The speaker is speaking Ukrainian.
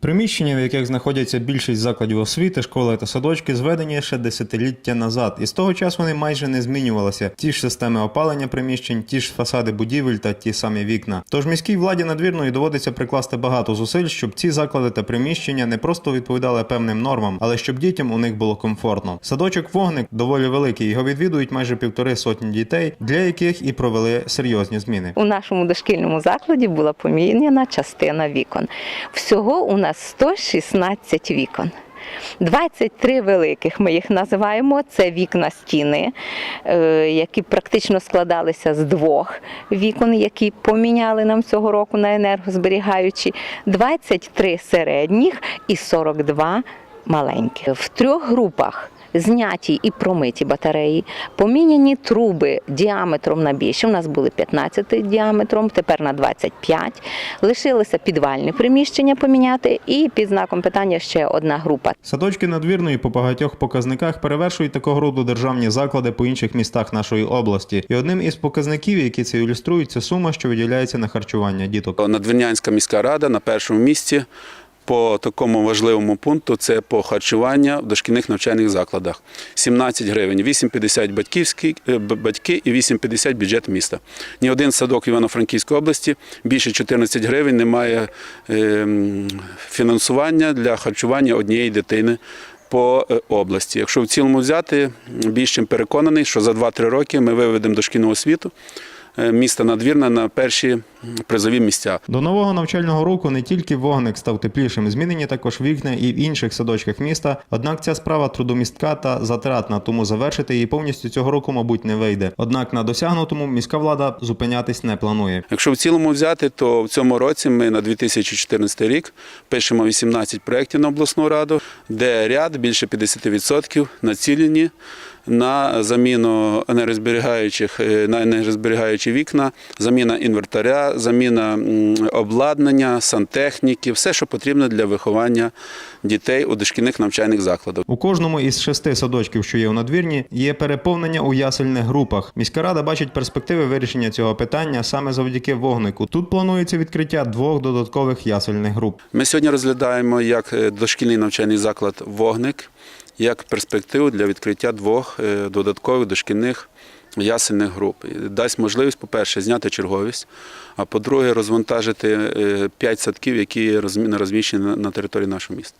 Приміщення, в яких знаходяться більшість закладів освіти, школи та садочки, зведені ще десятиліття назад, і з того часу вони майже не змінювалися. Ті ж системи опалення приміщень, ті ж фасади будівель та ті самі вікна. Тож міській владі надвірної доводиться прикласти багато зусиль, щоб ці заклади та приміщення не просто відповідали певним нормам, але щоб дітям у них було комфортно. Садочок вогник доволі великий. Його відвідують майже півтори сотні дітей, для яких і провели серйозні зміни. У нашому дошкільному закладі була поміняна частина вікон. Всього у нас 116 вікон. 23 великих ми їх називаємо. Це вікна стіни, е, які практично складалися з двох вікон, які поміняли нам цього року на енергозберігаючі, 23 середніх і 42 маленьких. В трьох групах зняті і промиті батареї, поміняні труби діаметром на більше. У нас були 15 діаметром, тепер на 25. Лишилося підвальне приміщення поміняти, і під знаком питання ще одна група. Садочки надвірної по багатьох показниках перевершують такого роду державні заклади по інших містах нашої області. І одним із показників, які це ілюструють, це сума, що виділяється на харчування діток. Надвірнянська міська рада на першому місці по такому важливому пункту це по харчування в дошкільних навчальних закладах. 17 гривень, 8,50 батьківські е, батьки і 8,50 бюджет міста. Ні один садок Івано-Франківської області більше 14 гривень не має е, фінансування для харчування однієї дитини. По е, області, якщо в цілому взяти, більш чим переконаний, що за 2-3 роки ми виведемо дошкільну освіту міста Надвірна на перші призові місця. До нового навчального року не тільки вогник став теплішим, змінені також вікна і в інших садочках міста. Однак ця справа трудомістка та затратна, тому завершити її повністю цього року, мабуть, не вийде. Однак на досягнутому міська влада зупинятись не планує. Якщо в цілому взяти, то в цьому році ми на 2014 рік пишемо 18 проєктів на обласну раду, де ряд більше 50% націлені на заміну енергозберігаючих е, на енергозберігаючі вікна, заміна інвертаря, заміна обладнання, сантехніки, все, що потрібно для виховання дітей у дошкільних навчальних закладах. У кожному із шести садочків, що є у надвірні, є переповнення у ясельних групах. Міська рада бачить перспективи вирішення цього питання саме завдяки вогнику. Тут планується відкриття двох додаткових ясельних груп. Ми сьогодні розглядаємо як е, дошкільний навчальний заклад Вогник, як перспективу для відкриття двох е, додаткових дошкільних ясельних груп. Дасть можливість, по-перше, зняти черговість, а по-друге, розвантажити е, п'ять садків, які розмі- розміщені на території нашого міста.